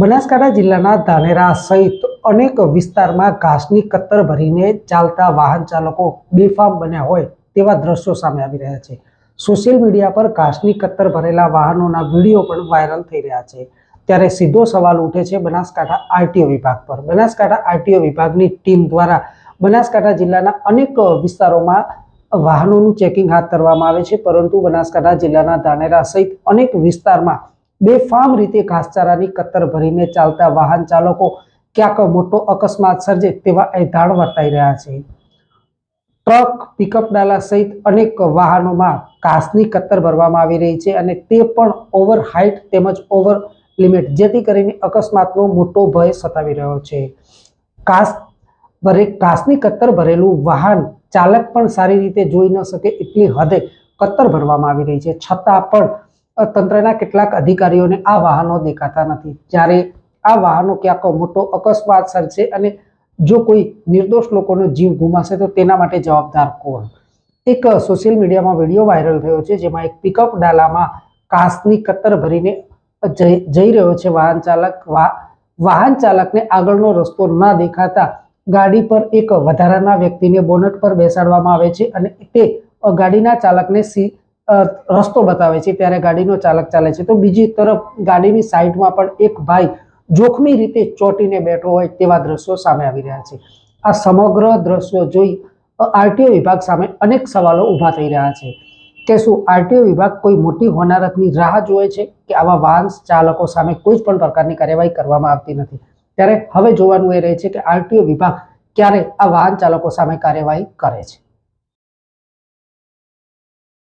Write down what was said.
બનાસકાંઠા જિલ્લાના ધાનેરા સહિત અનેક વિસ્તારમાં ઘાસની કત્તર ભરીને ચાલતા વાહન ચાલકો બેફામ બન્યા હોય તેવા દ્રશ્યો સામે આવી રહ્યા છે. સોશિયલ મીડિયા પર ઘાસની કત્તર ભરેલા વાહનોના વીડિયો પણ વાયરલ થઈ રહ્યા છે. ત્યારે સીધો સવાલ ઉઠે છે બનાસકાંઠા આરટીઓ વિભાગ પર. બનાસકાંઠા આરટીઓ વિભાગની ટીમ દ્વારા બનાસકાંઠા જિલ્લાના અનેક વિસ્તારોમાં વાહનોનું ચેકિંગ હાથ ધરવામાં આવે છે, પરંતુ બનાસકાંઠા જિલ્લાના ધાનેરા સહિત અનેક વિસ્તારમાં બેફામ રીતે ઘાસચારાની કત્તર ભરીને ચાલતા વાહન ચાલકો ક્યાંક મોટો અકસ્માત સર્જે તેવા એધાણ વર્તાઈ રહ્યા છે. ટ્રક પિકઅપ ડાલા સહિત અનેક વાહનોમાં ઘાસની કત્તર ભરવામાં આવી રહી છે અને તે પણ ઓવર હાઇટ તેમજ ઓવર લિમિટ જેથી કરીને અકસ્માતનો મોટો ભય સતાવી રહ્યો છે. ઘાસ ભરે ઘાસની કત્તર ભરેલું વાહન ચાલક પણ સારી રીતે જોઈ ન શકે એટલી હદે કત્તર ભરવામાં આવી રહી છે. છતાં પણ તંત્રના કેટલાક અધિકારીઓને આ વાહનો દેખાતા નથી. જ્યારે આ વાહનો ક્યાંક મોટો અકસ્માત સર્જશે અને જો કોઈ નિર્દોષ લોકોનો જીવ ગુમાશે, તો તેના માટે જવાબદાર કોણ? એક સોશિયલ મીડિયામાં વીડિયો વાયરલ થયો છે, જેમાં એક પિકઅપ ડાલામાં કાસની કતર ભરીને જઈ રહ્યો છે. વાહન ચાલક વાહન ચાલકને આગળનો રસ્તો ન દેખાતા ગાડી પર એક વધારાના વ્યક્તિને બોનટ પર બેસાડવામાં આવે છે અને તે ગાડીના ચાલકને સી રસ્તો બતાવે છે ત્યારે ગાડીનો ચાલક ચાલે છે. તો બીજી તરફ ગાડીની સાઈડમાં પણ એક ભાઈ જોખમી રીતે ચોંટીને બેઠો હોય તેવા દ્રશ્યો સામે આવી રહ્યા છે. આ સમગ્ર દ્રશ્યો જોઈ આરટીઓ વિભાગ સામે અનેક સવાલો ઊભા થઈ રહ્યા છે. કે શું આરટીઓ વિભાગ કોઈ મોટી હોનારતની રાહ જોવે છે કે આવા વાહન ચાલકો સામે કોઈ પણ પ્રકારની કાર્યવાહી કરવામાં આવતી નથી? ત્યારે હવે જોવાનું એ રહે છે કે આરટીઓ વિભાગ ક્યારે આ વાહન ચાલકો સામે કાર્યવાહી કરે છે.